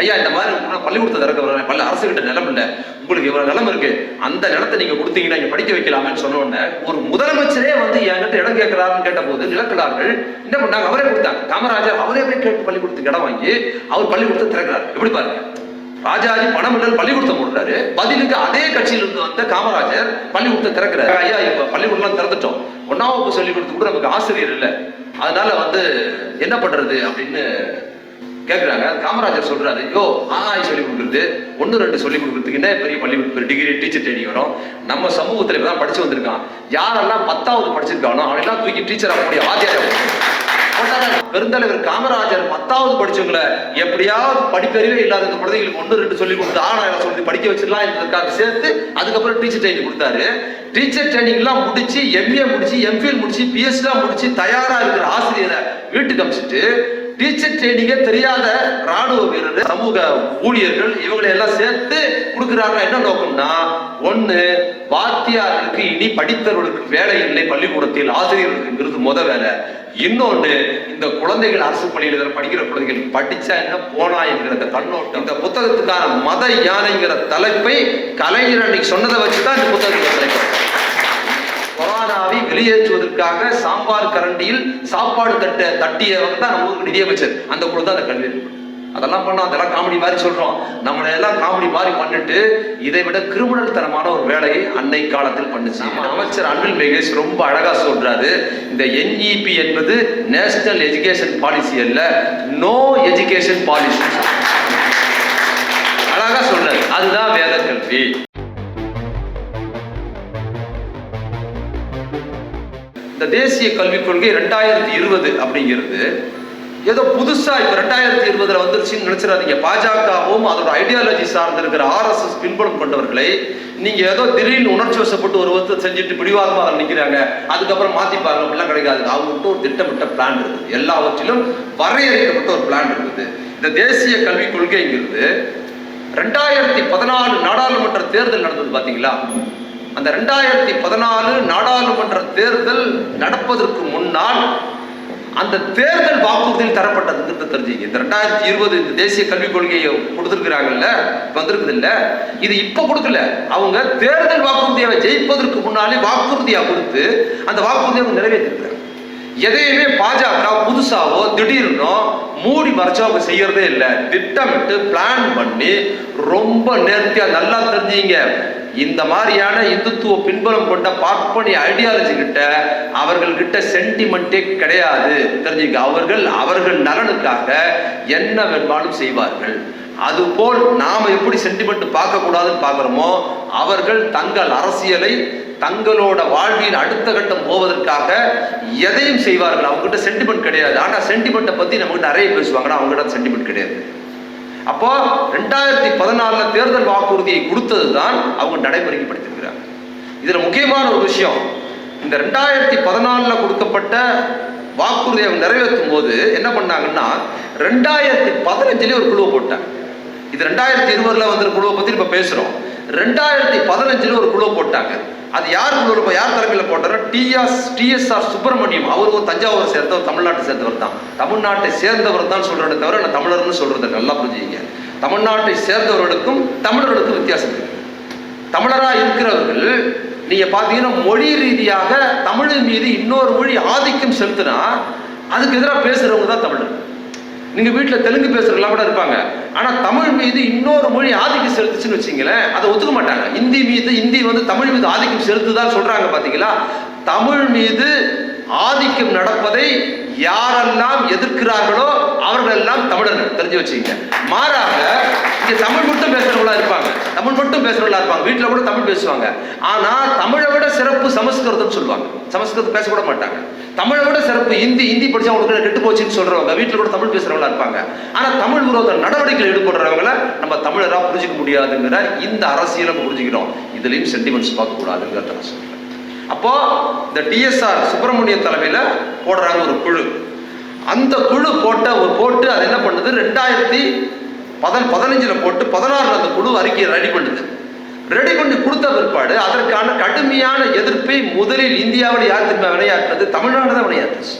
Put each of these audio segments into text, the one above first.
ஐயா இந்த மாதிரி பள்ளிக்கூடத்தை திறக்க வர்றேன் பள்ளி அரசு கிட்ட நிலம் இல்லை. உங்களுக்கு இவ்வளவு நிலம் இருக்கு. அந்த நிலத்தை நீங்க கொடுத்தீங்கன்னா இங்க படிக்க வைக்கலாமேன்னு சொன்ன உடனே ஒரு முதலமைச்சரே வந்து என்கிட்ட இடம் கேட்கிறாருன்னு கேட்ட போது நிலக்கிழார்கள் என்ன பண்ணாங்க? அவரே கொடுத்தாங்க. காமராஜர் அவரே போய் கேட்டு பள்ளிக்கூடத்துக்கு இடம் வாங்கி அவர் பள்ளிக்கூடத்தை திறக்கிறார். எப்படி பாருங்க? ராஜாஜி பணம் இல்லைன்னு பள்ளிக்கூடத்தை போடுறாரு பதிலுக்கு அதே கட்சியிலிருந்து வந்த காமராஜர் பள்ளிக்கூடத்தை திறக்கிறாரு. ஐயா இப்ப பள்ளிக்கூடம்லாம் திறந்துட்டோம். ஒன்னாம் வகுப்பு கொடுத்து கூட நமக்கு ஆசிரியர் இல்லை. அதனால வந்து என்ன பண்றது அப்படின்னு கேட்குறாங்க காமராஜர் சொல்றாரு யோ ஆய் சொல்லி கொடுக்குறது ஒன்று ரெண்டு சொல்லி கொடுக்குறதுக்கு என்ன பெரிய பள்ளி டிகிரி டீச்சர் தேடி வரும். நம்ம சமூகத்தில் இப்போ தான் படிச்சு வந்திருக்கான். யாரெல்லாம் பத்தாவது படிச்சிருக்கானோ அவனெல்லாம் தூக்கி டீச்சர் ஆகக்கூடிய வாத்தியார் பெருந்தலைவர் காமராஜர் பத்தாவது படிச்சவங்களை எப்படியாவது படிப்பறிவே இல்லாத இந்த குழந்தைகளுக்கு ஒன்று ரெண்டு சொல்லி கொடுத்து ஆனா சொல்லி படிக்க வச்சிடலாம் என்பதற்காக சேர்த்து அதுக்கப்புறம் டீச்சர் ட்ரைனிங் கொடுத்தாரு. டீச்சர் ட்ரைனிங்லாம் முடிச்சு எம்ஏ முடிச்சு எம்ஃபில் முடிச்சு பிஎஸ்லாம் முடிச்சு தயாரா இருக்கிற ஆசிரியரை வீட்டுக்கு அமிச்சிட்டு டீச்சர் ட்ரைனிங்க தெரியாத ராணுவ வீரர் சமூக ஊழியர்கள் இவங்களை எல்லாம் சேர்த்து கொடுக்குறாங்க என்ன நோக்கம்னா ஒன்று வாத்தியார்களுக்கு இனி படித்தவர்களுக்கு வேலை இல்லை பள்ளிக்கூடத்தில் ஆசிரியர்களுக்குங்கிறது முத வேலை. இன்னொன்று இந்த குழந்தைகள் அரசு பள்ளியில் படிக்கிற குழந்தைகள் படிச்சா என்ன போனா என்கிற கண்ணோட்டம். இந்த புத்தகத்துக்கான மத யானைங்கிற தலைப்பை கலைஞர் அன்னைக்கு சொன்னதை வச்சுதான் இந்த புத்தகத்தை தலைப்பு கொரோனாவை வெளியேற்றுவதற்காக சாம்பார் கரண்டியில் சாப்பாடு தட்ட தட்டியவர் தான் நம்ம நிதியமைச்சர். அந்த குழு தான் அந்த கல்வி. அதெல்லாம் பண்ணோம் அதெல்லாம் காமெடி மாதிரி சொல்றோம். நம்மளை எல்லாம் காமெடி மாதிரி பண்ணிட்டு இதை விட கிரிமினல் தனமான ஒரு வேலையை அன்னை காலத்தில் பண்ணுச்சு. அமைச்சர் அன்பில் மேகேஷ் ரொம்ப அழகா சொல்றாரு. இந்த என்இபி என்பது நேஷனல் எஜுகேஷன் பாலிசி அல்ல நோ எஜுகேஷன் பாலிசி அழகா சொல்றாரு. அதுதான் வேத கல்வி. இந்த தேசிய கல்விக் கொள்கை ரெண்டாயிரத்தி இருபது அப்படிங்கிறது ஏதோ புதுசா இப்ப ரெண்டாயிரத்தி இருபதுல வந்துருச்சுன்னு நினைச்சிடாதீங்க. பாஜகவும் அதோட ஐடியாலஜி சார்ந்து இருக்கிற ஆர்எஸ்எஸ் பின்புலம் கொண்டவர்களை நீங்க ஏதோ திடீர்னு உணர்ச்சி வசப்பட்டு ஒரு வருஷத்தை செஞ்சுட்டு பிடிவாதமா அதில் நிக்கிறாங்க அதுக்கப்புறம் மாத்திப்பாங்க அப்படிலாம் கிடைக்காது அவங்ககிட்ட ஒரு திட்டமிட்ட பிளான் இருக்குது. எல்லாவற்றிலும் வரையறுக்கப்பட்ட ஒரு பிளான் இருக்குது. இந்த தேசிய கல்விக் கொள்கைங்கிறது ரெண்டாயிரத்தி பதினாலு நாடாளுமன்ற தேர்தல் நடந்தது பாத்தீங்களா? அந்த ரெண்டாயிரத்தி பதினாலு நாடாளுமன்ற தேர்தல் நடப்பதற்கு முன்னால் அந்த தேர்தல் வாக்குறுதியில் தரப்பட்டதுங்கிறத தெரிஞ்சுங்க. இந்த ரெண்டாயிரத்தி இருபது இந்த தேசிய கல்விக் கொள்கையை கொடுத்துருக்குறாங்கல்ல வந்திருக்குது இல்லை இது இப்போ கொடுக்கல. அவங்க தேர்தல் வாக்குறுதியை ஜெயிப்பதற்கு முன்னாலே வாக்குறுதியாக கொடுத்து அந்த வாக்குறுதியை அவங்க நிறைவேற்றிருக்கிறாங்க. எதையுமே பாஜக புதுசாவோ திடீர்னோ மூடி மறைச்சோ அவங்க செய்யறதே இல்லை. திட்டமிட்டு பிளான் பண்ணி ரொம்ப நேர்த்தியா நல்லா தெரிஞ்சீங்க. இந்த மாதிரியான இந்துத்துவ பின்புலம் கொண்ட பார்ப்பனி ஐடியாலஜி கிட்ட அவர்கள் கிட்ட சென்டிமெண்டே கிடையாது. தெரிஞ்சுக்க அவர்கள் அவர்கள் நலனுக்காக என்ன வேணுமானும் செய்வார்கள். அதுபோல் நாம் எப்படி சென்டிமெண்ட் பார்க்க கூடாதுன்னு அவர்கள் தங்கள் அரசியலை தங்களோட வாழ்வின் அடுத்த கட்டம் போவதற்காக எதையும் செய்வார்கள். அவங்ககிட்ட சென்டிமெண்ட் கிடையாது. ஆனால் சென்டிமெண்ட்டை பற்றி நமக்கு நிறைய பேசுவாங்கன்னா அவங்ககிட்ட சென்டிமெண்ட் கிடையாது. அப்போ ரெண்டாயிரத்தி பதினாலுல தேர்தல் வாக்குறுதியை கொடுத்தது தான் அவங்க நடைமுறைப்படுத்திருக்கிறாங்க இதுல முக்கியமான ஒரு விஷயம் இந்த ரெண்டாயிரத்தி பதினாலுல கொடுக்கப்பட்ட வாக்குறுதியை அவங்க நிறைவேற்றும் போது என்ன பண்ணாங்கன்னா ரெண்டாயிரத்தி பதினஞ்சுலேயே ஒரு குழுவை போட்டாங்க. இது ரெண்டாயிரத்தி இருபதுல வந்து குழுவை பத்தி இப்ப பேசுறோம். ரெண்டாயிரத்தி பதினஞ்சுல ஒரு குழு போட்டாங்க. அது யார் குழு யார் தலைமையில் போட்டாரோ டிஎஸ் டிஎஸ்ஆர் சுப்பிரமணியம். அவரும் தஞ்சாவூரை தஞ்சாவூர் சேர்ந்தவர் தமிழ்நாட்டை சேர்ந்தவர் தான். தமிழ்நாட்டை சேர்ந்தவர் தான் சொல்றேன் தவிர நான் தமிழர்னு சொல்றது நல்லா புரிஞ்சுக்கிங்க. தமிழ்நாட்டை சேர்ந்தவர்களுக்கும் தமிழர்களுக்கும் வித்தியாசம் இருக்கு. தமிழராக இருக்கிறவர்கள் நீங்க பாத்தீங்கன்னா மொழி ரீதியாக தமிழ் மீது இன்னொரு மொழி ஆதிக்கம் செலுத்தினா அதுக்கு எதிராக பேசுறவங்க தான் தமிழர். நீங்கள் வீட்டில் தெலுங்கு பேசுகிறவங்களா கூட இருப்பாங்க. ஆனால் தமிழ் மீது இன்னொரு மொழி ஆதிக்கம் செலுத்துச்சுன்னு வச்சீங்களேன் அதை ஒத்துக்க மாட்டாங்க. இந்தி மீது இந்தி வந்து தமிழ் மீது ஆதிக்கம் செலுத்துதான் சொல்கிறாங்க பார்த்தீங்களா தமிழ் மீது ஆதிக்கம் நடப்பதை யாரெல்லாம் எதிர்க்கிறார்களோ அவர்கள் எல்லாம் தமிழர்கள். தெரிஞ்சு வச்சுக்கங்க. மாறாக இங்கே தமிழ் மட்டும் பேசுகிறவங்களா இருப்பாங்க. தமிழ் மட்டும் பேசுகிறவங்களா இருப்பாங்க. வீட்டில் கூட தமிழ் பேசுவாங்க. ஆனால் தமிழை விட சிறப்பு சமஸ்கிருதம்னு சொல்லுவாங்க. சமஸ்கிருதம் பேசக்கூட மாட்டாங்க. தமிழை விட சிறப்பு ஹிந்தி ஹிந்தி படிச்சா அவங்களுக்கு கெட்டு போச்சுன்னு சொல்றவங்க வீட்டில் கூட தமிழ் பேசுறவங்களா இருப்பாங்க. ஆனா தமிழ் விரோத நடவடிக்கைகள் ஈடுபடுறவங்கள நம்ம தமிழரா புரிஞ்சுக்க முடியாதுங்கிற இந்த அரசியலை புரிஞ்சுக்கிறோம் இதுலயும் சென்டிமெண்ட்ஸ் பார்க்க கூடாதுங்கிறத நான் சொல்றேன். அப்போ இந்த டிஎஸ்ஆர் சுப்பிரமணிய தலைமையில போடுறாங்க ஒரு குழு. அந்த குழு போட்ட ஒரு போட்டு அது என்ன பண்ணுது? ரெண்டாயிரத்தி பதன் பதினஞ்சுல போட்டு பதினாறுல அந்த குழு அறிக்கையை ரெடி பண்ணுது. ரெடி பண்ணி கொடுத்த பிற்பாடு அதற்கான கடுமையான எதிர்ப்பை முதலில் இந்தியாவில் யார் திரும்ப விளையாட்டுறது தமிழ்நாடு தான் விளையாட்டுச்சு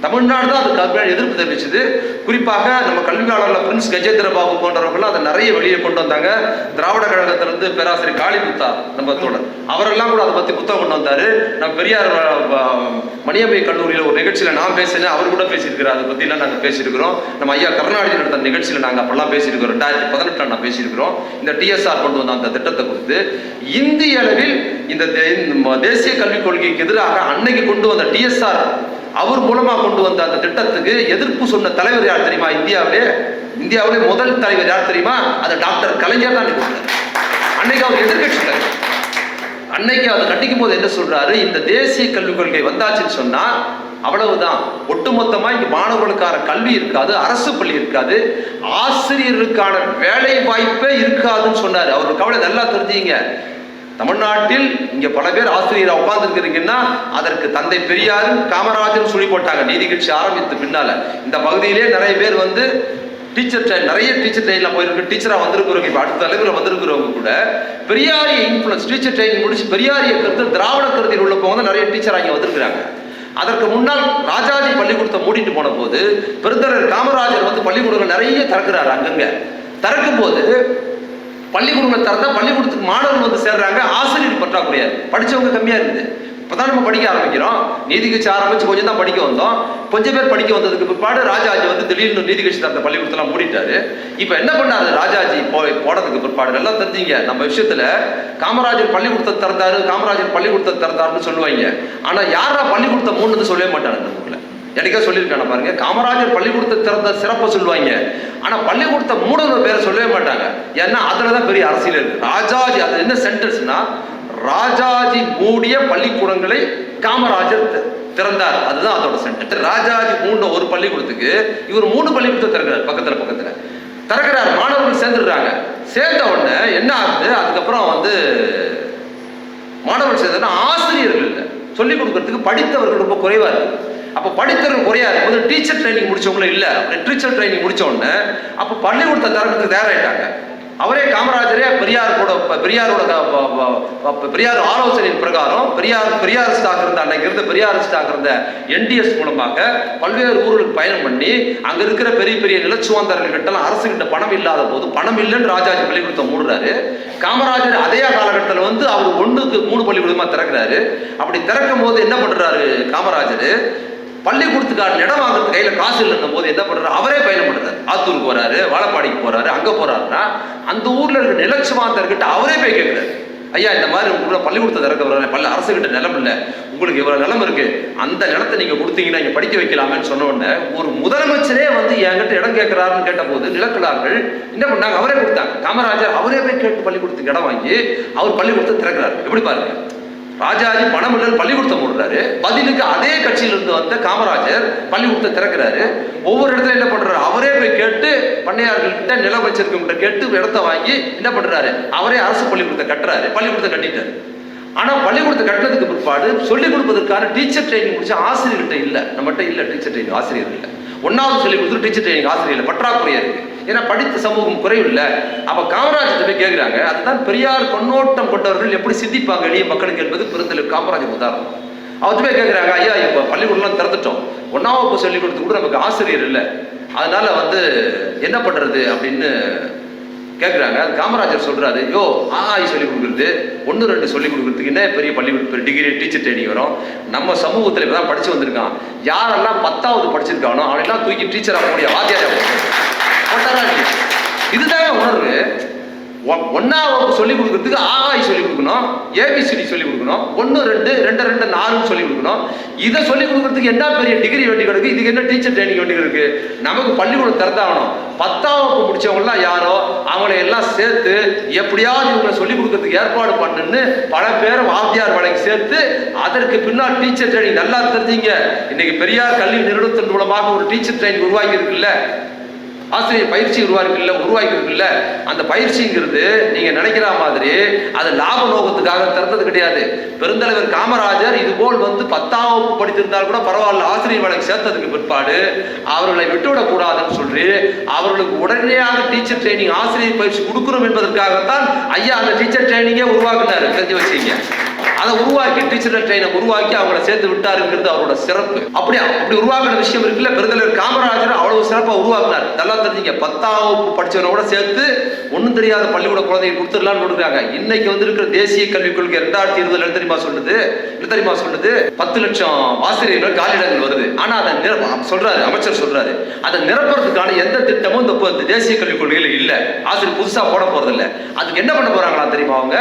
தமிழ்நாடு தான் அதுக்கு அதுக்கு எதிர்ப்பு தெரிவிச்சது. குறிப்பாக நம்ம கல்வியாளர்கள் பிரின்ஸ் கஜேந்திர பாபு போன்றவர்கள் அதை நிறைய வெளியே கொண்டு வந்தாங்க. திராவிட கழகத்திலிருந்து பேராசிரியர் காளிபுத்தா நம்ம தோழர் அவரெல்லாம் கூட அதை பத்தி புத்தகம் கொண்டு வந்தாரு. நம்ம பெரியார் அஹ், மணியம்மை ஒரு நிகழ்ச்சியில நான் பேசினேன். அவர் கூட பேசியிருக்கிறார். அதை பத்திலாம் நாங்கள் பேசியிருக்கிறோம். நம்ம ஐயா கருணாநிதி நடத்த நிகழ்ச்சியில நாங்கள் அப்பெல்லாம் பேசியிருக்கிறோம். ரெண்டாயிரத்தி பதினெட்டுல நான் பேசியிருக்கிறோம். இந்த டிஎஸ்ஆர் கொண்டு வந்த அந்த திட்டத்தை குறித்து. இந்திய அளவில் இந்த தே- இந்த தேசிய கல்விக் கொள்கைக்கு எதிராக அன்னைக்கு கொண்டு வந்த டிஎஸ்ஆர் அவர் மூலமா கொண்டு வந்த அந்த திட்டத்துக்கு எதிர்ப்பு சொன்ன தலைவர் யார் தெரியுமா? இந்தியாவிலே இந்தியாவிலே முதல் தலைவர் யார் தெரியுமா? அது டாக்டர் கலைஞர் தான் அன்னைக்கு அவர் எதிர்கட்சி தலைவர் அன்னைக்கு அதை கட்டிக்கும் போது என்ன சொல்றாரு? இந்த தேசிய கல்விக் கொள்கை வந்தாச்சுன்னு சொன்னா அவ்வளவுதான். ஒட்டுமொத்தமா இங்க மாணவர்களுக்கான கல்வி இருக்காது அரசு பள்ளி இருக்காது ஆசிரியர்களுக்கான வேலை வாய்ப்பே இருக்காதுன்னு சொன்னாரு. அவருக்கு கவலை நல்லா தெரிஞ்சீங்க தமிழ்நாட்டில் இங்க பல பேர் ஆசிரியரா உட்கார்ந்துருக்கிறீங்கன்னா அதற்கு தந்தை பெரியார் காமராஜர் சொல்லி போட்டாங்க. நீதி கட்சி ஆரம்பித்த பின்னால. இந்த பகுதியிலே நிறைய பேர் வந்து டீச்சர் ட்ரெயின் நிறைய டீச்சர் ட்ரெயினில் போயிருக்கு. டீச்சராக வந்திருக்கிறவங்க இப்போ அடுத்த தலைவரில் வந்திருக்கிறவங்க கூட பெரியாரிய இன்ஃப்ளன்ஸ் டீச்சர் ட்ரெயின் முடிச்சு பெரியாரிய கருத்து திராவிட கருத்தில் உள்ள போங்க நிறைய டீச்சர் அங்கே வந்திருக்கிறாங்க. அதற்கு முன்னால் ராஜாஜி பள்ளிக்கூடத்தை மூடிட்டு போன போது பெருந்தரர் காமராஜர் வந்து பள்ளிக்கூடங்கள் நிறைய திறக்கிறார் அங்கங்க. திறக்கும் போது பள்ளிக்கூடங்களை திறந்தா பள்ளிக்கூடத்துக்கு மாணவர்கள் வந்து சேர்றாங்க. ஆசிரியர் பற்றாக்குறையா? படித்தவங்க படிச்சவங்க கம்மியா இருக்குது. இப்பதான் நம்ம படிக்க ஆரம்பிக்கிறோம். நீதி கட்சி ஆரம்பிச்சு கொஞ்சம் தான் படிக்க வந்தோம். கொஞ்சம் பேர் படிக்க வந்ததுக்கு பிற்பாடு ராஜாஜி வந்து திடீர்னு நீதி கட்சி தரத்த பள்ளிக்கூடத்தெல்லாம் மூடிட்டாரு. இப்போ என்ன பண்ணாரு? ராஜாஜி போ போனதுக்கு பிற்பாடு எல்லாம் தெரிஞ்சீங்க. நம்ம விஷயத்துல காமராஜர் பள்ளிக்கூடத்தை திறந்தாரு காமராஜர் பள்ளிக்கூடத்தை திறந்தாருன்னு சொல்லுவாங்க. ஆனால் யாரா பள்ளிக்கூடத்தை மூணுன்னு சொல்லவே மாட்டாங்க இந்த எனக்கே சொல்லியிருக்காங்க பாருங்க. காமராஜர் பள்ளிக்கூடத்தை திறந்த சிறப்பை சொல்லுவாங்க. ஆனால் பள்ளிக்கூடத்தை மூடன பேரை சொல்லவே மாட்டாங்க. ஏன்னா அதில் தான் பெரிய அரசியல் இருக்கு. ராஜாஜி அது என்ன சென்டென்ஸ்னா ராஜாஜி மூடிய பள்ளிக்கூடங்களை காமராஜர் திறந்தார். அதுதான் அதோட சென்டென்ஸ். ராஜாஜி மூணு ஒரு பள்ளிக்கூடத்துக்கு இவர் மூணு பள்ளிக்கூடத்தை திறக்கிறார் பக்கத்தில் பக்கத்தில். திறக்கிறார். மாணவர்கள் சேர்ந்துடுறாங்க. சேர்ந்த உடனே என்ன ஆகுது? அதுக்கப்புறம் வந்து மாணவர்கள் சேர்ந்தா ஆசிரியர்கள் இல்லை. சொல்லிக் கொடுக்கறதுக்கு படித்தவர்கள் ரொம்ப குறைவா இருக்குது அப்போ படித்தவர்கள் குறையாது இருக்கும்போது டீச்சர் ட்ரைனிங் முடிச்சவங்களும் இல்லை. அப்படி டீச்சர் ட்ரைனிங் முடிச்ச உடனே அப்போ பள்ளிக்கூடத்தை தரத்துக்கு தயாராயிட்டாங்க. அவரே காமராஜரே பெரியார் கூட பெரியாரோட க- பெரியார் ஆலோசனையின் பிரகாரம் பெரியார் பெரியார் ஸ்டாக் இருந்த அன்னைக்கு இருந்த பெரியார் ஸ்டாக் இருந்த என்டிஎஸ் மூலமாக பல்வேறு ஊர்களுக்கு பயணம் பண்ணி அங்க இருக்கிற பெரிய பெரிய நிலச்சுவாந்தர்கள் கிட்டலாம் அரசு கிட்ட பணம் இல்லாத போது பணம் இல்லைன்னு ராஜாஜி பள்ளிக்கூடத்தை மூடுறாரு. காமராஜர் அதே காலகட்டத்தில் வந்து அவர் ஒண்ணுக்கு மூணு பள்ளிக்கூடமா திறக்கிறாரு. அப்படி திறக்கும் போது என்ன பண்றாரு காமராஜர்? பள்ளிக்கூடத்துக்கான இடம் வாங்குறது கையில காசு இல்லைன்னும் போது என்ன பண்றாரு? அவரே பயணம் பண்றாரு ஆத்தூருக்கு போறாரு வாழப்பாடிக்கு போறாரு அங்க போறாருன்னா அந்த ஊர்ல இருக்க நிலச்சுமாந்தர்கிட்ட அவரே போய் கேட்கிறாரு ஐயா இந்த மாதிரி உங்களோட பள்ளிக்கூடத்தை திறக்க வர்றாரு பள்ளி அரசுகிட்ட நிலம் இல்லை. உங்களுக்கு இவ்வளவு நிலம் இருக்கு. அந்த நிலத்தை நீங்க கொடுத்தீங்கன்னா இங்க படிக்க வைக்கலாமேன்னு சொன்ன உடனே ஒரு முதலமைச்சரே வந்து என்கிட்ட இடம் கேட்கிறாருன்னு கேட்டபோது நிலக்கலார்கள் என்ன பண்ணாங்க? அவரே கொடுத்தாங்க. காமராஜர் அவரே போய் கேட்டு பள்ளிக்கூடத்துக்கு இடம் வாங்கி அவர் பள்ளிக்கூடத்தை திறக்கிறாரு. எப்படி பாருங்க. ராஜாஜி பணம் இல்லைன்னு பள்ளிக்கூடத்தை போடுறாரு பதிலுக்கு அதே கட்சியிலிருந்து வந்த காமராஜர் பள்ளிக்கூடத்தை திறக்கிறாரு. ஒவ்வொரு இடத்துல என்ன பண்றாரு? அவரே போய் கேட்டு பண்ணையார்கள்கிட்ட நிலம் வச்சிருக்கவங்கிட்ட கேட்டு இடத்த வாங்கி என்ன பண்றாரு? அவரே அரசு பள்ளிக்கூடத்தை கட்டுறாரு. பள்ளிக்கூடத்தை கட்டிட்டாரு. ஆனால் பள்ளிக்கூடத்தை கட்டினதுக்கு பிற்பாடு சொல்லிக் கொடுப்பதற்கான டீச்சர் ட்ரைனிங் முடிச்ச ஆசிரியர்கிட்ட இல்லை. நம்மகிட்ட இல்லை டீச்சர் ட்ரைனிங் ஆசிரியர் இல்லை. ஒன்றாவது சொல்லி கொடுத்து டீச்சர் ட்ரைனிங் ஆசிரியர் இல்லை. பற்றாக்குறையாக இருக்குது ஏன்னா படித்த சமூகம் குறைவில்லை அப்போ காமராஜர் போய் கேட்குறாங்க அதுதான் பெரியார் கண்ணோட்டம் கொண்டவர்கள் எப்படி சிந்திப்பாங்க எளிய மக்களுக்கு என்பது பெருந்தலைவர் காமராஜர் உதாரணம். அவர் போய் கேட்குறாங்க ஐயா இப்போ பள்ளிக்கூடம்லாம் திறந்துட்டோம். ஒன்றாம் வகுப்பு சொல்லிக் கொடுத்து கூட நமக்கு ஆசிரியர் இல்லை. அதனால வந்து என்ன பண்ணுறது அப்படின்னு கேட்குறாங்க காமராஜர் சொல்கிறாரு யோ ஆய் சொல்லிக் கொடுக்குறது. ஒன்று ரெண்டு சொல்லி கொடுக்குறதுக்கு என்ன பெரிய பள்ளிக்கூட டிகிரி டீச்சர் ட்ரைனிங் வரும்? நம்ம சமூகத்தில் இப்போ தான் படித்து வந்திருக்கான். யாரெல்லாம் பத்தாவது படிச்சிருக்கானோ அவனெல்லாம் தூக்கி டீச்சராக போடிய வாத்தியாரா போட்டாரா இல்லையா? இதுதாங்க உணர்வு. ஒ- வகுப்பு சொல்லி கொடுக்கறதுக்கு ஆகாய் சொல்லி கொடுக்கணும் ஏபிசிடி சொல்லி கொடுக்கணும் ஒன்று ரெண்டு ரெண்டு ரெண்டு நாலுன்னு சொல்லி கொடுக்கணும். இதை சொல்லி கொடுக்கறதுக்கு என்ன பெரிய டிகிரி வேண்டி கிடக்கு? இதுக்கு என்ன டீச்சர் ட்ரைனிங் வேண்டி இருக்கு நமக்கு பள்ளிக்கூடம் திறந்தாகணும். பத்தாம் வகுப்பு முடிச்சவங்கலாம் யாரோ அவங்கள எல்லாம் சேர்த்து எப்படியாவது இவங்களை சொல்லி கொடுக்கறதுக்கு ஏற்பாடு பண்ணுன்னு பல பேர் வாத்தியார் வழங்கி சேர்த்து அதற்கு பின்னால் டீச்சர் ட்ரைனிங் நல்லா தெரிஞ்சீங்க. இன்னைக்கு பெரியார் கல்வி நிறுவனத்தின் மூலமாக ஒரு டீச்சர் ட்ரைனிங் உருவாக்கி இருக்குல்ல? ஆசிரியர் பயிற்சி உருவாக்குல்ல உருவாக்கிருக்குல்ல அந்த பயிற்சிங்கிறது நீங்க நினைக்கிற மாதிரி அது லாப நோக்கத்துக்காக திறந்தது கிடையாது. பெருந்தலைவர் காமராஜர் இது போல் வந்து பத்தாம் வகுப்பு படித்திருந்தால் கூட பரவாயில்ல ஆசிரியர் வேலைக்கு சேர்த்ததுக்கு பிற்பாடு அவர்களை விட்டுவிடக் கூடாதுன்னு சொல்லி அவர்களுக்கு உடனடியாக டீச்சர் ட்ரைனிங் ஆசிரியர் பயிற்சி கொடுக்கணும் என்பதற்காகத்தான் ஐயா அந்த டீச்சர் ட்ரைனிங்கே உருவாக்குனாரு. தெரிஞ்சு வச்சீங்க அதை உருவாக்கி டீச்சர் ட்ரெயினை உருவாக்கி அவங்கள சேர்த்து விட்டாருங்கிறது அவரோட சிறப்பு. அப்படி அப்படி உருவாக்கின விஷயம் இருக்குல்ல? பெருந்தலைவர் காமராஜர் அவ்வளவு சிறப்பாக உருவாக்குனார். நல்லா தெரிஞ்சுங்க. பத்தாம் வகுப்பு படிச்சவனை கூட சேர்த்து ஒன்றும் தெரியாத பள்ளிக்கூட குழந்தைங்க கொடுத்துடலாம்னு கொடுக்குறாங்க இன்னைக்கு வந்து இருக்கிற தேசிய கல்விக் கொள்கை ரெண்டாயிரத்தி இருபதுல என்ன தெரியுமா சொல்லுது? என்ன தெரியுமா சொல்லுது? பத்து லட்சம் ஆசிரியர்கள் காலியிடங்கள் வருது. ஆனா அதை நிர- சொல்றாரு அமைச்சர் சொல்றாரு. அதை நிரப்புறதுக்கான எந்த திட்டமும் இந்த இந்த தேசிய கல்விக் கொள்கையில இல்ல. ஆசிரியர் புதுசா போட போறது இல்ல அதுக்கு என்ன பண்ண போறாங்களா தெரியுமா அவங்க?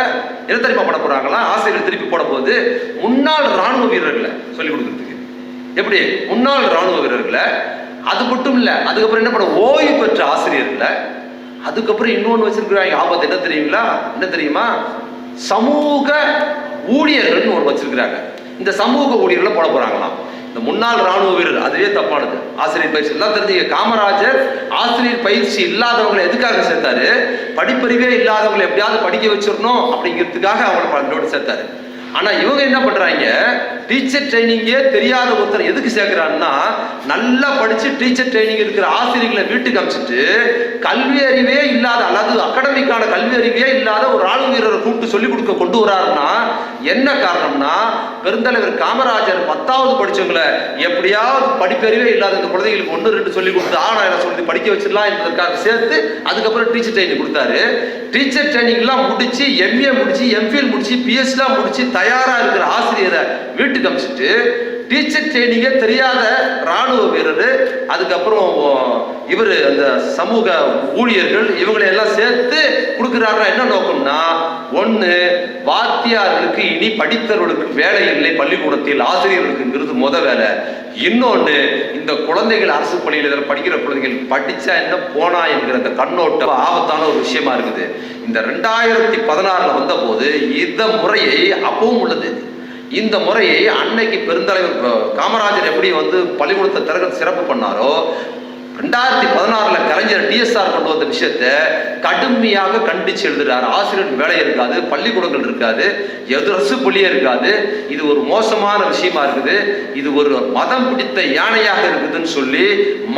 என்ன தெரியுமா பண்ண போறாங்களா ஆசிரியர் திருப்பி போட போகுது முன்னாள் ராணுவ வீரர்களை சொல்லி கொடுக்கறதுக்கு. எப்படி? முன்னாள் ராணுவ வீரர்களை. அது மட்டும் இல்ல அதுக்கப்புறம் என்ன பண்ண ஓய்வு பெற்ற ஆசிரியர்களை. அதுக்கப்புறம் இன்னொன்னு வச்சிருக்கிறாங்க ஆபத்து. என்ன தெரியுங்களா? என்ன தெரியுமா? சமூக ஊழியர்கள்னு ஒன்று வச்சிருக்கிறாங்க. இந்த சமூக ஊழியர்களை போட போறாங்களாம். இந்த முன்னாள் ராணுவ வீரர் அதுவே தப்பானது. ஆசிரியர் பயிற்சி எல்லாம் தெரிஞ்சுங்க காமராஜர் ஆசிரியர் பயிற்சி இல்லாதவங்களை எதுக்காக சேர்த்தாரு? படிப்பறிவே இல்லாதவங்களை எப்படியாவது படிக்க வச்சிடணும் அப்படிங்கிறதுக்காக அவங்களை பள்ளோடு சேர்த்தாரு. ஆனா இவங்க என்ன பண்றாங்க? டீச்சர் ட்ரைனிங்கே தெரியாத ஒருத்தர் எதுக்கு சேர்க்கிறான்னா நல்லா படிச்சு டீச்சர் ட்ரைனிங் இருக்கிற ஆசிரியர்களை வீட்டுக்கு அனுப்பிச்சிட்டு கல்வி அறிவே இல்லாத அல்லது அகாடமிக்கான கல்வி அறிவே இல்லாத ஒரு ராணுவ வீரரை கூப்பிட்டு சொல்லிக் கொடுக்க கொண்டு வராருன்னா என்ன காரணம்னா பெருந்தலைவர் காமராஜர் பத்தாவது படிச்சவங்களை எப்படியாவது படிப்பறிவே இல்லாத இந்த குழந்தைகளுக்கு ஒன்று ரெண்டு சொல்லி கொடுத்து ஆனா சொல்லி படிக்க வச்சிடலாம் என்பதற்காக சேர்த்து அதுக்கப்புறம் டீச்சர் ட்ரைனிங் கொடுத்தாரு. டீச்சர் ட்ரைனிங்லாம் முடிச்சு எம்ஏ முடிச்சு எம்ஃபில் முடிச்சு பிஎஸ்லாம் முடிச்சு தயாராக இருக்கிற ஆசிரியரை வீட்டு வீட்டுக்கு அனுப்பிச்சிட்டு டீச்சர் ட்ரைனிங்கே தெரியாத ராணுவ வீரர் அதுக்கப்புறம் இவர் அந்த சமூக ஊழியர்கள் இவங்களை எல்லாம் சேர்த்து கொடுக்குறாருன்னா என்ன நோக்கம்னா ஒன்று வாத்தியார்களுக்கு இனி படித்தவர்களுக்கு வேலை இல்லை பள்ளிக்கூடத்தில் ஆசிரியர்களுக்குங்கிறது முத வேலை. இன்னொன்று இந்த குழந்தைகள் அரசு பள்ளியில் இதில் படிக்கிற குழந்தைகள் படித்தா என்ன போனா என்கிற அந்த கண்ணோட்டம் ஆபத்தான ஒரு விஷயமா இருக்குது. இந்த ரெண்டாயிரத்தி பதினாறில் வந்தபோது இந்த முறையை அப்பவும் உள்ளது. இந்த முறையை அன்னைக்கு பெருந்தலைவர் காமராஜர் எப்படி வந்து பள்ளிக்கூடத்தை திறக்க சிறப்பு பண்ணாரோ ரெண்டாயிரத்தி பதினாறுல கலைஞர் டிஎஸ்ஆர் கொண்டு வந்த விஷயத்தை கடுமையாக கண்டிச்சு எழுதுறாரு. ஆசிரியர் வேலை இருக்காது பள்ளிக்கூடங்கள் இருக்காது எதிரசு புள்ளியே இருக்காது. இது ஒரு மோசமான விஷயமா இருக்குது. இது ஒரு மதம் பிடித்த யானையாக இருக்குதுன்னு சொல்லி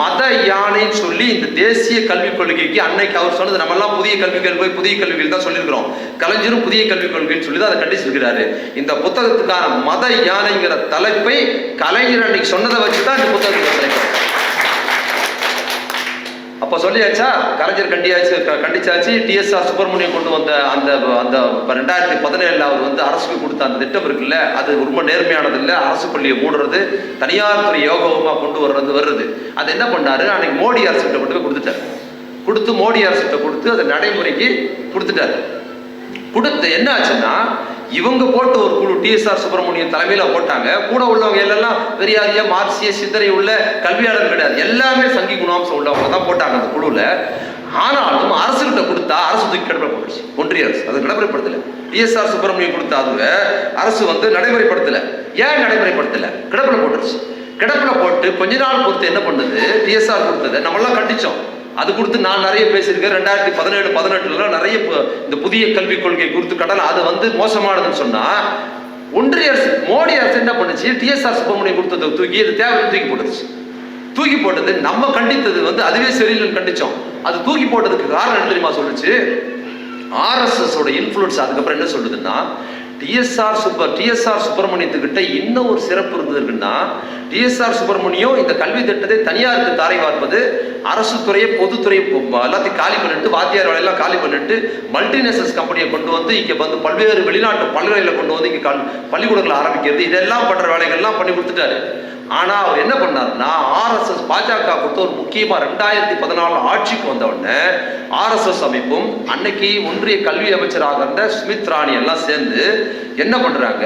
மத யானைன்னு சொல்லி இந்த தேசிய கல்விக் கொள்கைக்கு அன்னைக்கு அவர் சொன்னது நம்ம எல்லாம் புதிய கல்விக் கொள்கை புதிய கல்விகள் தான் சொல்லியிருக்கிறோம். கலைஞரும் புதிய கல்விக் கொள்கைன்னு சொல்லி தான் அதை கண்டிச்சிருக்கிறாரு. இந்த புத்தகத்துக்கான மத யானைங்கிற தலைப்பை கலைஞர் அன்னைக்கு சொன்னதை வச்சு தான் இந்த புத்தகத்துக்கு தலைப்பு அப்போ சொல்லியாச்சா கலைஞர் கண்டியாச்சு க- கண்டிச்சாச்சு டிஎஸ்ஆர் சுப்பிரமணியம் கொண்டு வந்த அந்த அந்த ரெண்டாயிரத்தி பதினேழுல அவர் வந்து அரசுக்கு கொடுத்த அந்த திட்டம் இருக்குல்ல அது ரொம்ப நேர்மையானது இல்லை அரசு பள்ளியை மூடுறது தனியார் துறை யோகமா கொண்டு வர்றது வருது அது என்ன பண்ணாரு? அன்னைக்கு மோடி அரசுகிட்ட கொண்டு போய் கொடுத்துட்டார். கொடுத்து மோடி அரசுகிட்ட கொடுத்து அதை நடைமுறைக்கு கொடுத்துட்டாரு. கொடுத்து என்ன ஆச்சுன்னா இவங்க போட்ட ஒரு குழு டிஎஸ்ஆர் சுப்பிரமணியன் தலைமையில் போட்டாங்க. கூட உள்ளவங்க எல்லாம் பெரியாரிய மார்க்சிய சிந்தனை உள்ள கல்வியாளர் கிடையாது. எல்லாமே சங்கி குணாம்சம் உள்ளவங்க தான் போட்டாங்க அந்த குழுவில். ஆனாலும் அரசுகிட்ட கொடுத்தா அரசு தூக்கி நடைமுறைப்படுச்சு ஒன்றிய அரசு. அது நடைமுறைப்படுத்தல. டிஎஸ்ஆர் சுப்பிரமணியம் கொடுத்த அதுவே அரசு வந்து நடைமுறைப்படுத்தல. ஏன் நடைமுறைப்படுத்தல? கிடப்பில் போட்டுருச்சு. கிடப்பில் போட்டு கொஞ்ச நாள் பொறுத்து என்ன பண்ணுது? டிஎஸ்ஆர் கொடுத்ததை நம்மளாம் கண்டிச்சோம். அது கொடுத்து நான் நிறைய பேசியிருக்கேன். ரெண்டாயிரத்தி பதினேழு பதினெட்டுலாம் நிறைய பு- இந்த புதிய கல்விக் கொள்கை குறித்து கடல் அது வந்து மோசமானதுன்னு சொன்னா ஒன்றிய அரசு மோடி அரசு என்ன பண்ணுச்சு? டிஎஸ்ஆர் சுப்பிரமணியம் கொடுத்ததை தூக்கி அது தேவை தூக்கி போட்டுச்சு தூக்கி போட்டது நம்ம கண்டித்தது வந்து அதுவே சரியில்லைன்னு கண்டிச்சோம். அது தூக்கி போட்டதுக்கு காரணம் என்ன தெரியுமா சொல்லுச்சு? ஆர்எஸ்எஸ் ஓட இன்ஃப்ளூயன்ஸ் அதுக்கப்புறம் என்ன சொல்லுதுன்னா டிஎஸ்ஆர் சுப்பர் டிஎஸ்ஆர் சுப்பிரமணியத்துக்கிட்ட இன்னும் ஒரு சிறப்பு இருந்ததுன்னா டிஎஸ்ஆர் சுப்பிரமணியம் இந்த கல்வி திட்டத்தை தனியாருக்கு தாரை பார்ப்பது அரசு துறையை பொதுத்துறை எல்லாத்தையும் காலி பண்ணிட்டு வாத்தியார் வேலையெல்லாம் காலி பண்ணிட்டு மல்டிநேஷனல்ஸ் கம்பெனியை கொண்டு வந்து இங்கே வந்து பல்வேறு வெளிநாட்டு பல்கலைகளை கொண்டு வந்து இங்கே கல் பள்ளிக்கூடங்களை ஆரம்பிக்கிறது. இதெல்லாம் பண்ணுற வேலைகள்லாம் பண்ணி கொடுத்துட்டாரு. ஆனா அவர் என்ன பண்ணாருன்னா ஆர்எஸ்எஸ் பாஜக பொறுத்த ஒரு முக்கியமா ரெண்டாயிரத்தி பதினாலு ஆட்சிக்கு வந்த உடனே ஆர்எஸ்எஸ் அமைப்பும் அன்னைக்கு ஒன்றிய கல்வி அமைச்சராக இருந்த ஸ்மித் ராணி எல்லாம் சேர்ந்து என்ன பண்றாங்க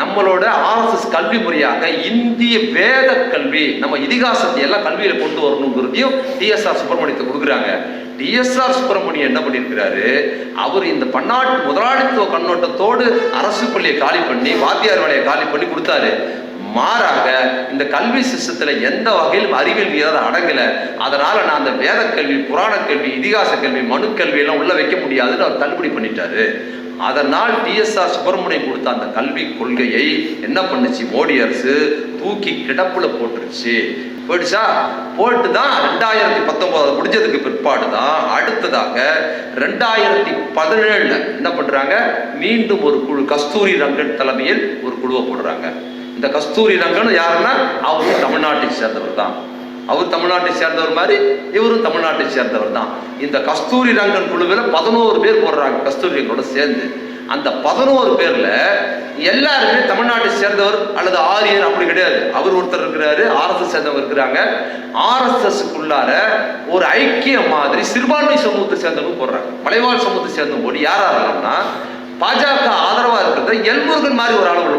நம்மளோட ஆர்எஸ்எஸ் கல்வி முறையாக இந்திய வேத கல்வி நம்ம இதிகாசத்தை எல்லாம் கல்வியில கொண்டு வரணுங்கிறதையும் டிஎஸ்ஆர் சுப்பிரமணியத்தை கொடுக்குறாங்க. டிஎஸ்ஆர் சுப்பிரமணியம் என்ன பண்ணியிருக்கிறாரு அவர் இந்த பன்னாட்டு முதலாளித்துவ கண்ணோட்டத்தோடு அரசு பள்ளியை காலி பண்ணி வாத்தியார் வேலையை காலி பண்ணி கொடுத்தாரு. மாறாக இந்த கல்வி சிஸ்டத்துல எந்த வகையிலும் அறிவியல் மீதாவது அடங்கல. அதனால நான் அந்த வேத கல்வி புராண கல்வி இதிகாச கல்வி மனு கல்வி எல்லாம் உள்ள வைக்க முடியாதுன்னு அவர் தள்ளுபடி பண்ணிட்டாரு. அதனால் டிஎஸ்ஆர் சுப்பிரமணியம் கொடுத்த அந்த கல்வி கொள்கையை என்ன பண்ணுச்சு? மோடி அரசு தூக்கி கிடப்புல போட்டுருச்சு. போயிடுச்சா? போட்டு தான் ரெண்டாயிரத்தி பத்தொன்பது முடிஞ்சதுக்கு பிற்பாடு தான் அடுத்ததாக ரெண்டாயிரத்தி பதினேழுல என்ன பண்றாங்க? மீண்டும் ஒரு குழு கஸ்தூரி ரங்கன் தலைமையில் ஒரு குழுவை போடுறாங்க. இந்த கஸ்தூரி ரங்கன் யாருன்னா அவரும் தமிழ்நாட்டை சேர்ந்தவர் தான் அவர் தமிழ்நாட்டை சேர்ந்தவர் மாதிரி இவரும் தமிழ்நாட்டை சேர்ந்தவர் தான் இந்த கஸ்தூரி ரங்கன் குழுவில் பதினோரு பேர் போடுறாங்க கஸ்தூரி ரங்கனோட சேர்ந்து. அந்த பதினோரு பேர்ல எல்லாருமே தமிழ்நாட்டை சேர்ந்தவர் அல்லது ஆரியர் அப்படி கிடையாது. அவர் ஒருத்தர் இருக்கிறாரு ஆர்எஸ்எஸ் சேர்ந்தவங்க இருக்கிறாங்க. ஆர்எஸ்எஸ்க்குள்ளார ஒரு ஐக்கிய மாதிரி சிறுபான்மை சமூகத்தை சேர்ந்தவங்க போடுறாங்க. மலைவாழ் சமூகத்தை சேர்ந்தவங்க போடி யார் ஆகலாம்னா பாஜக ஆதரவா இருக்கிறத எல்முருகன் மாதிரி ஒரு ஆள் உள்ள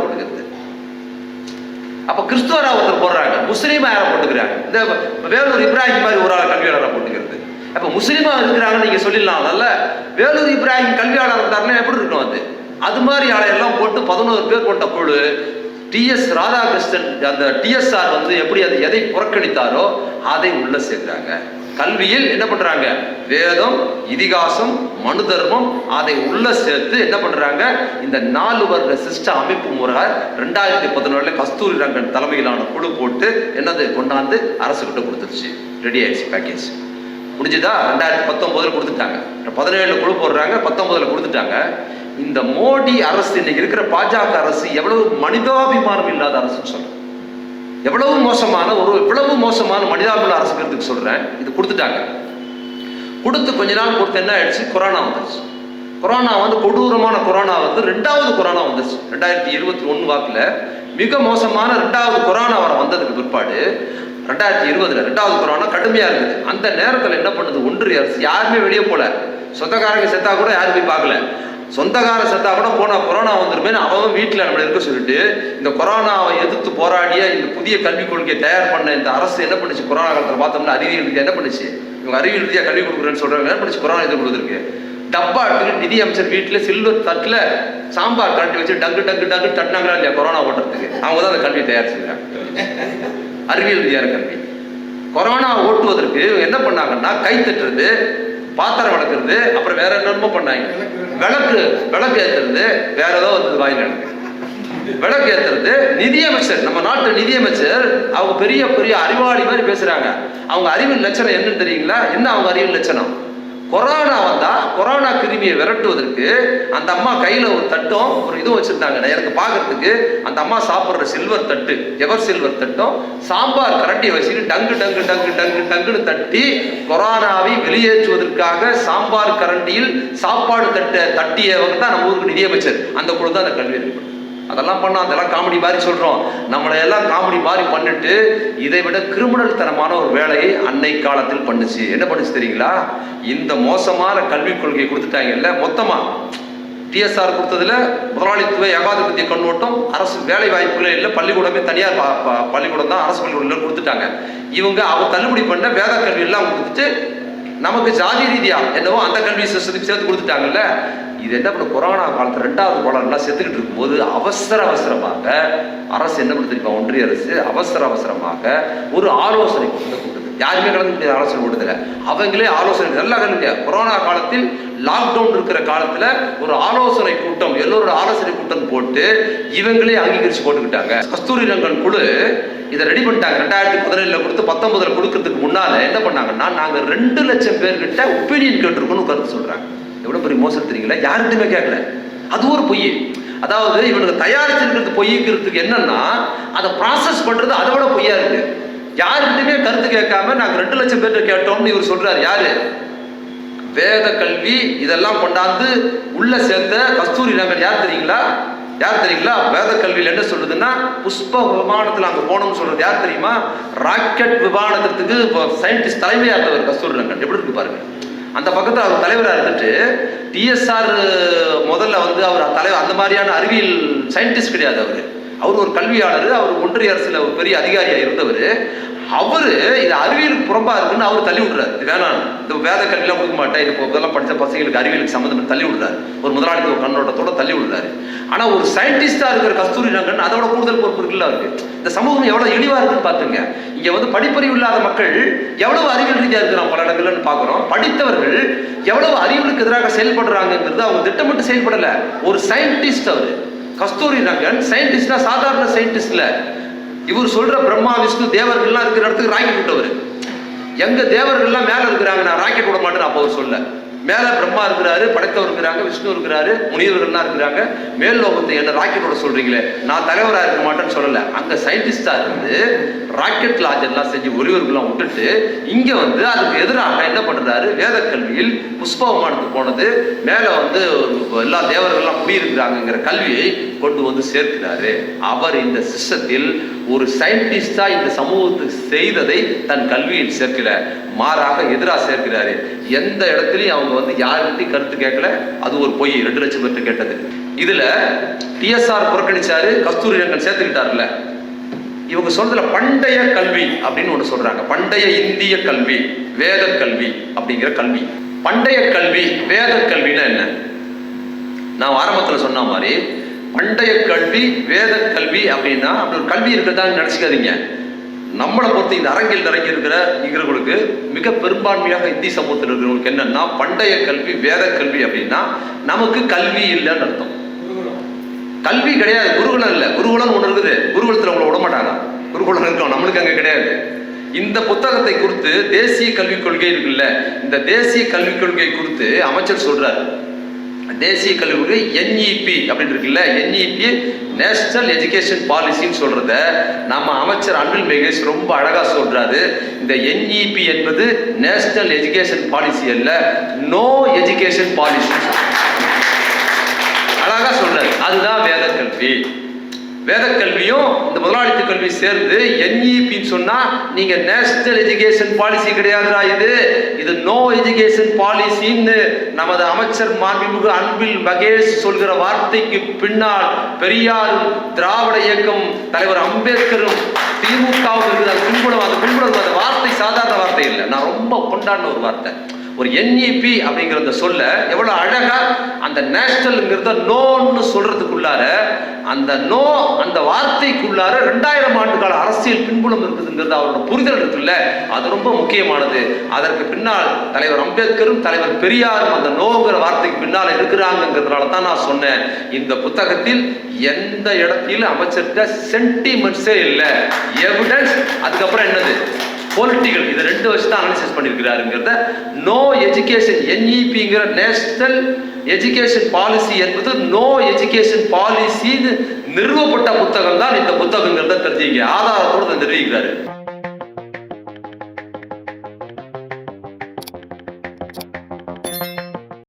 அப்ப கிறிஸ்துவரா ஒருத்தர் போடுறாங்க. முஸ்லீமா யாரை போட்டுக்கிறாங்க? இந்த வேலூர் இப்ராஹிம் மாதிரி ஒரு ஆள் கல்வியாளரை போட்டுக்கிறது. அப்ப முஸ்லீமா இருக்கிறாங்கன்னு நீங்க சொல்லிடலாம்ல. வேலூர் இப்ராஹிம் கல்வியாளர் இருந்தாருன்னா எப்படி இருக்கும் அது? அது மாதிரி ஆளை எல்லாம் போட்டு பதினோரு பேர் கொண்ட குழு டிஎஸ் ராதாகிருஷ்ணன் அந்த டிஎஸ்ஆர் வந்து எப்படி அது எதை புறக்கணித்தாரோ அதை உள்ள சேர்க்கிறாங்க. கல்வியில் என்ன பண்றாங்க? வேதம் இதிகாசம் மனு தர்மம் அதை உள்ள சேர்த்து என்ன பண்றாங்க? இந்த நாலு வருட சிஸ்ட அமைப்பு முறை ரெண்டாயிரத்தி பதினொன்றுல கஸ்தூரி ரங்கன் தலைமையிலான குழு போட்டு என்னது? கொண்டாந்து அரசு கிட்ட கொடுத்துருச்சு. ரெடி ஆயிடுச்சு பேக்கேஜ் முடிஞ்சுதா? ரெண்டாயிரத்தி பத்தொன்பதுல கொடுத்துட்டாங்க. பதினேழுல குழு போடுறாங்க பத்தொன்பதுல கொடுத்துட்டாங்க. இந்த மோடி அரசு இன்னைக்கு இருக்கிற பாஜக அரசு எவ்வளவு மனிதாபிமானம் இல்லாத அரசுன்னு சொல்றேன். எவ்வளவு மோசமான ஒரு இவ்வளவு மோசமான மனிதாபிமான அரசுங்கிறதுக்கு சொல்றேன். இது கொடுத்துட்டாங்க. கொடுத்து கொஞ்ச நாள் கொடுத்து என்ன ஆயிடுச்சு? கொரோனா வந்துருச்சு. கொரோனா வந்து கொடூரமான கொரோனா வந்து ரெண்டாவது கொரோனா வந்துருச்சு. ரெண்டாயிரத்தி இருபத்தி ஒன்று வாக்குல மிக மோசமான ரெண்டாவது கொரோனா வர வந்ததுக்கு பிற்பாடு ரெண்டாயிரத்தி இருபதுல ரெண்டாவது கொரோனா கடுமையா இருந்தது. அந்த நேரத்தில் என்ன பண்ணுது? ஒன்றிய அரசு யாருமே வெளியே போல. சொந்தக்காரங்க செத்தா கூட யாரும் போய் பார்க்கல. சொந்தக்கார செத்தா கூட போனா கொரோனா வந்துருமே அவன் வீட்டில் நம்மள இருக்க சொல்லிட்டு இந்த கொரோனாவை எதிர்த்து போராடிய இந்த புதிய கல்விக் கொள்கையை தயார் பண்ண இந்த அரசு என்ன பண்ணுச்சு? கொரோனா காலத்தில் பார்த்தோம்னா அறிவியல் ரீதியாக என்ன பண்ணுச்சு? இவங்க அறிவியல் ரீதியாக கல்வி கொடுக்குறேன்னு சொல்றாங்க என்ன பண்ணுச்சு? கொரோனா எதிர்ப்பு கொடுத்துருக்கு. டப்பா எடுத்துக்கிட்டு நிதி அமைச்சர் வீட்டில் சில்வர் தட்டில் சாம்பார் கரண்டி வச்சு டங்கு டங்கு டங்கு தட்டினாங்களா இல்லையா? கொரோனா ஓட்டுறதுக்கு. அவங்க தான் அந்த கல்வியை தயார் செஞ்சாங்க. அறிவியல் ரீதியான கல்வி. கொரோனா ஓட்டுவதற்கு என்ன பண்ணாங்கன்னா கை தட்டுறது பாத்திரம் விளக்குறது அப்புறம் வேற என்னமோ பண்ணாங்க. விளக்கு விளக்கு ஏத்துறது வேற ஏதோ வந்தது வாயில். விளக்கு ஏத்துறது நிதியமைச்சர் நம்ம நாட்டு நிதியமைச்சர் அவங்க பெரிய பெரிய அறிவாளி மாதிரி பேசுறாங்க. அவங்க அறிவியல் லட்சணம் என்னன்னு தெரியுங்களா? என்ன அவங்க அறிவியல் லட்சணம்? கொரோனா வந்தா கொரோனா கிருமியை விரட்டுவதற்கு அந்த அம்மா கையில ஒரு தட்டும் ஒரு இதுவும் வச்சிருந்தாங்க எனக்கு பார்க்கறதுக்கு அந்த அம்மா சாப்பிடுற சில்வர் தட்டு எவர் சில்வர் தட்டும் சாம்பார் கரண்டியை வச்சுட்டு டங்கு டங்கு டங்கு டங்கு டங்குன்னு தட்டி கொரோனாவை வெளியேற்றுவதற்காக சாம்பார் கரண்டியில் சாப்பாடு தட்ட தட்டியவங்க தான் நம்ம ஊருக்கு நிதியமைச்சர். அந்த குழு தான் அந்த கல்வி ஏற்படும் அதெல்லாம் பண்ணோம் அதெல்லாம் காமெடி மாதிரி சொல்கிறோம் நம்மளை எல்லாம் காமெடி மாதிரி பண்ணிட்டு இதை விட கிரிமினல் தனமான ஒரு வேலையை அன்னை காலத்தில் பண்ணுச்சு. என்ன பண்ணுச்சு தெரியுங்களா? இந்த மோசமான கல்விக் கொள்கையை கொடுத்துட்டாங்கல்ல மொத்தமாக டிஎஸ்ஆர் கொடுத்ததுல முதலாளித்துவ ஏகாதிபத்திய கண்ணோட்டம் அரசு வேலை வாய்ப்புகளே இல்லை பள்ளிக்கூடமே தனியார் பள்ளிக்கூடம் தான் அரசு பள்ளிக்கூடம் கொடுத்துட்டாங்க. இவங்க அவங்க தள்ளுபடி பண்ண வேத கல்வி எல்லாம் கொடுத்துட்டு நமக்கு ஜாதி ரீதியா என்னவோ அந்த கல்வி சிஸ்டத்துக்கு சேர்த்து கொடுத்துட்டாங்கல்ல. இது என்ன பண்ண கொரோனா காலத்தில் ரெண்டாவது குழந்தைலாம் செத்துக்கிட்டு இருக்கும்போது அவசர அவசரமாக அரசு என்ன கொடுத்துருப்பா ஒன்றிய அரசு அவசர அவசரமாக ஒரு ஆலோசனை கூட்டத்தை கூட்டுது யாருமே கலந்து முடியாது ஆலோசனை கூட்டத்துல அவங்களே ஆலோசனை நல்லா கலந்து கொரோனா காலத்தில் லாக்டவுன் இருக்கிற காலத்துல ஒரு ஆலோசனை கூட்டம் எல்லோரோட ஆலோசனை கூட்டம் போட்டு இவங்களே அங்கீகரிச்சு போட்டுக்கிட்டாங்க. கஸ்தூரி ரங்கன் குழு இதை ரெடி பண்ணிட்டாங்க. ரெண்டாயிரத்தி பதினேழுல கொடுத்து பத்தொன்பதுல கொடுக்கறதுக்கு முன்னால என்ன பண்ணாங்கன்னா நாங்க ரெண்டு லட்சம் பேர்கிட்ட ஒப்பீனியன் கேட்டிருக்கோம்னு கருத்து சொல்றாங்க. எவ்வளோ பெரிய மோசம் தெரியுங்களா? யார்கிட்டயுமே கேட்கல. அது ஒரு பொய். அதாவது இவனுக்கு தயாரிச்சிருக்கிறது பொய்ங்கிறதுக்கு என்னன்னா அதை ப்ராசஸ் பண்ணுறது அதை விட பொய்யா இருக்கு. யாருக்கிட்டயுமே கருத்து கேட்காம நாங்கள் ரெண்டு லட்சம் பேர்கிட்ட கேட்டோம்னு இவர் சொல்றாரு. யாரு? வேத கல்வி இதெல்லாம் கொண்டாந்து உள்ள சேர்த்த கஸ்தூரி நகர் யார் தெரியுங்களா? யார் தெரியுங்களா? வேத கல்வியில் என்ன சொல்லுதுன்னா புஷ்ப விமானத்தில் அங்கே போனோம்னு சொல்றது யார் தெரியுமா? ராக்கெட் விமானத்திற்கு இப்போ சயின்டிஸ்ட் தலைமையாக இருந்தவர் கஸ்தூரி நகர் எப்படி இருக்கு பாருங்க. அந்த பக்கத்தில் அவர் தலைவராக இருந்துட்டு டிஎஸ்ஆர் முதல்ல வந்து அவர் தலைவர் அந்த மாதிரியான அறிவியல் சயின்டிஸ்ட் கிடையாது அவர். அவர் ஒரு கல்வியாளர் அவர் ஒன்றிய அரசில் ஒரு பெரிய அதிகாரியாக இருந்தவர். அவர் இது அறிவியலுக்கு புறம்பாக இருக்குன்னு அவர் தள்ளி விடுறாரு. இது வேணாம். இந்த வேத கல்வியெல்லாம் கொடுக்க மாட்டேன் இது இப்போ இதெல்லாம் படித்த பசங்களுக்கு அறிவியலுக்கு சம்மந்தம் தள்ளி விடுறாரு. ஒரு முதலாளித்துவ கண்ணோட்டத்தோட தள்ளி விடுறாரு. ஆனால் ஒரு சயின்டிஸ்டாக இருக்கிற கஸ்தூரி ரங்கன் அதோட கூடுதல் பொறுப்பு இருக்குல்ல அவருக்கு. இந்த சமூகம் எவ்வளோ இழிவாக இருக்குன்னு பார்த்துங்க இங்கே வந்து படிப்பறிவு இல்லாத மக்கள் எவ்வளவு அறிவியல் ரீதியாக இருக்கிறோம் பல இடங்கள்னு பார்க்குறோம் படித்தவர்கள் எவ்வளவு அறிவியலுக்கு எதிராக செயல்படுறாங்கிறது அவங்க திட்டமிட்டு செயல்படலை. ஒரு சயின்டிஸ்ட் அவர். கஸ்தூரி ரங்கன் சயின்டிஸ்ட்னா சாதாரண சயின்டிஸ்ட் இவர் சொல்ற பிரம்மா விஷ்ணு தேவர்கள்லாம் இருக்கிற இடத்துக்கு ராக்கெட் விட்டவர். எங்க தேவர்கள்லாம் மேல இருக்கிறாங்க நான் ராக்கெட் விட மாட்டேன் அப்போ அவர் சொல்ல. மேல பிரம்மா இருக்கிறாரு படைத்தவர் இருக்கிறாங்க விஷ்ணு இருக்கிறாரு முனிவர்கள்லாம் இருக்கிறாங்க. மேல் லோகத்தை என்ன ராக்கெட்டோட சொல்றீங்களே? நான் தலைவரா இருக்க மாட்டேன்னு சொல்லல. அங்க சயின்டிஸ்டா இருந்து ராக்கெட் லான்ச் எல்லாம் செஞ்சு ஒளிவர்கள்லாம் விட்டுட்டு இங்கே வந்து அதுக்கு எதிராக என்ன பண்ணுறாரு வேத கல்வியில் புஷ்ப விமானத்துக்கு போனது. மேலே வந்து எல்லா தேவர்கள்லாம் குடியிருக்கிறாங்கிற கல்வியை கொண்டு வந்து சேர்க்கிறாரு. அவர் இந்த சிஸ்டத்தில் ஒரு சயின்டிஸ்டாக இந்த சமூகத்துக்கு செய்ததை தன் கல்வியில் சேர்க்கல. மாறாக எதிராக சேர்க்கிறாரு. எந்த இடத்துலையும் அவங்க வந்து யாருக்கிட்டையும் கருத்து கேட்கல. அது ஒரு பொய். ரெண்டு லட்சம் பேர்கிட்ட கேட்டது. இதுல டிஎஸ்ஆர் புறக்கணிச்சாரு. கஸ்தூரி ரங்கன் சேர்த்துக்கிட்டாருல்ல. இவங்க சொல்றதுல பண்டைய கல்வி அப்படின்னு ஒன்று சொல்றாங்க. பண்டைய இந்திய கல்வி வேத கல்வி அப்படிங்கிற கல்வி. பண்டைய கல்வி வேத கல்வினா என்ன? நான் ஆரம்பத்தில் சொன்ன மாதிரி பண்டைய கல்வி வேத கல்வி அப்படின்னா அப்படி ஒரு கல்வி இருக்கிறதா நினச்சிக்காதீங்க. நம்மளை பொறுத்து இந்த அரங்கில் நிறைஞ்சி இருக்கிற இருக்கிறவங்களுக்கு மிக பெரும்பான்மையாக இந்தி சமூகத்தில் இருக்கிறவங்களுக்கு என்னன்னா பண்டைய கல்வி வேத கல்வி அப்படின்னா நமக்கு கல்வி இல்லைன்னு அர்த்தம். கல்வி கிடையாது. குருகுலம் இல்லை. குருகுலம் ஒன்று இருக்குது. குருகுலத்தில் உங்களை விட மாட்டாங்க குருகுலம் இருக்கும். நம்மளுக்கு அங்கே கிடையாது. இந்த புத்தகத்தை குறித்து தேசிய கல்விக் கொள்கை இருக்குல்ல இந்த தேசிய கல்விக் கொள்கை குறித்து அமைச்சர் சொல்றாரு. தேசிய கல்விக் கொள்கை என்இபி அப்படின்னு இருக்குல்ல என்இபி நேஷனல் எஜுகேஷன் பாலிசின்னு சொல்றத நம்ம அமைச்சர் அன்பில் மேகேஷ் ரொம்ப அழகா சொல்றாரு. இந்த என்இபி என்பது நேஷனல் எஜுகேஷன் பாலிசி அல்ல நோ எஜுகேஷன் பாலிசி அழகா சொல்றாரு. அதுதான் வேத கல்வி வேத கல்வியும் இந்த முதலாளித்து கல்வி சேர்ந்து என்இபின்னு சொன்னா நீங்க நேஷனல் எஜுகேஷன் பாலிசி கிடையாதுடா இது. இது நோ எஜுகேஷன் பாலிசின்னு நமது அமைச்சர் மாண்புமிகு அன்பில் மகேஷ் சொல்கிற வார்த்தைக்கு பின்னால் பெரியாரும் திராவிட இயக்கம் தலைவர் அம்பேத்கரும் திமுகவும் இருக்குது அது பின்புலம் அது பின்புலம் அந்த வார்த்தை சாதாரண வார்த்தை இல்லை. நான் ரொம்ப கொண்டாடின ஒரு வார்த்தை. ஒரு என்இபி அப்படிங்கிற அந்த சொல்ல எவ்வளவு அழகா அந்த நேஷனல்ங்கிறத நோன்னு சொல்றதுக்குள்ளார அந்த நோ அந்த வார்த்தைக்குள்ளார ரெண்டாயிரம் ஆண்டு கால அரசியல் பின்புலம் இருக்குதுங்கிறது அவரோட புரிதல் இருக்குல்ல? அது ரொம்ப முக்கியமானது. அதற்கு பின்னால் தலைவர் அம்பேத்கரும் தலைவர் பெரியாரும் அந்த நோங்கிற வார்த்தைக்கு பின்னால் இருக்கிறாங்கிறதுனால தான் நான் சொன்னேன். இந்த புத்தகத்தில் எந்த இடத்திலும் அமைச்சர்கிட்ட சென்டிமெண்ட்ஸே இல்லை. எவிடன்ஸ் அதுக்கப்புறம் என்னது? பொலிட்டிக்கல் இது ரெண்டு வருஷம் தான் அனாலிசிஸ் பண்ணியிருக்கிறாருங்கிறத நோ எஜுகேஷன் என்இபிங்கிற நேஷனல் எஜுகேஷன் பாலிசி என்பது நோ எஜுகேஷன் பாலிசின்னு நிறுவப்பட்ட புத்தகம் தான் இந்த புத்தகங்கிறத தெரிஞ்சுங்க. ஆதாரத்தோடு தெரிவிக்கிறாரு நிறுவிக்கிறாரு.